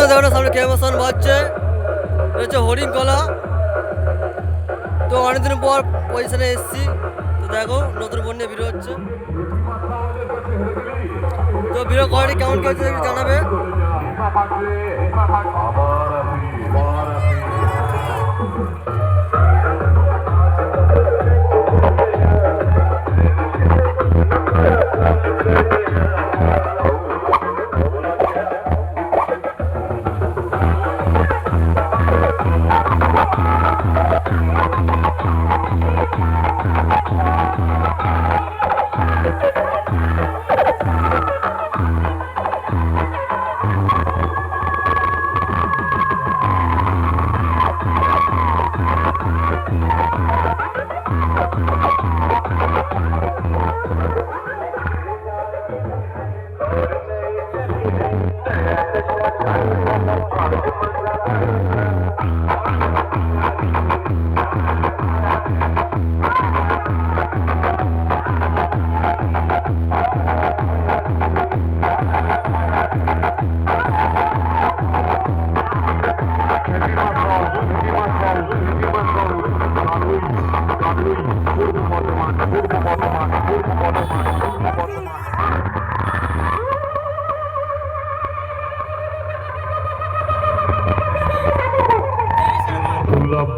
বন্ধুরা দেখো না, সামনে কেমন বাজছে? এটা হচ্ছে হরিণ কলা। তো অনেকদিন পর পজিশনে এসেছি। তো দেখো, নতুন বন্যে ভিড় হচ্ছে। তো ভিড় কোয়ালিটি কেমন কি হচ্ছে জানাবে। Música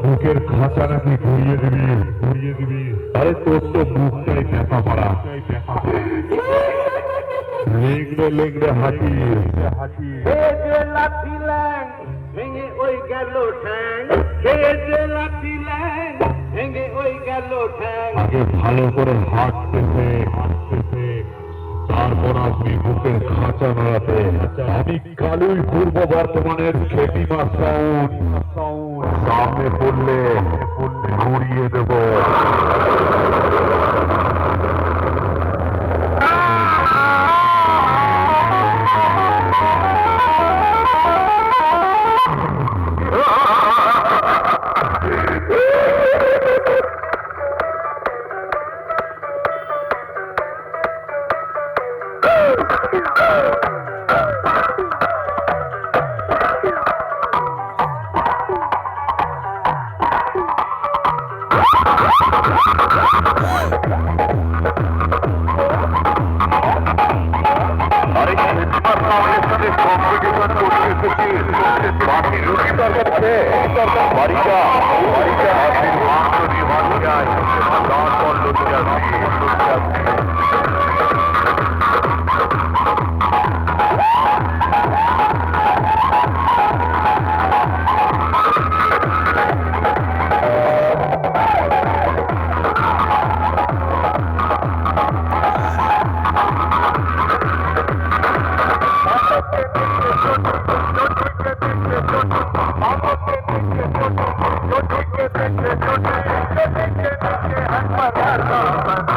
বুকের খাঁচা নাকি ঘুরিয়ে দিবি? ঘুরিয়ে দিবি। আরে তোর তো মুখটাই দেখা পড়া লেংড়ে লেংড়ে হাঁটি। হাঁটি লাঠি ল্যাং, ভেঙে ওই গেল ঠ্যাং। খেয়েছে লাঠি ল্যাং আগে ভালো করে হাঁটতেছে তারপর আপনি বুকের খাঁচা নাড়াতে, আমি কালুই পূর্ব বর্তমানের খেতি মাসাউন সামনে পড়লে ঘুরিয়ে দেব। কম্পিটিশন করতে এসেছিস বাকি பாப்பா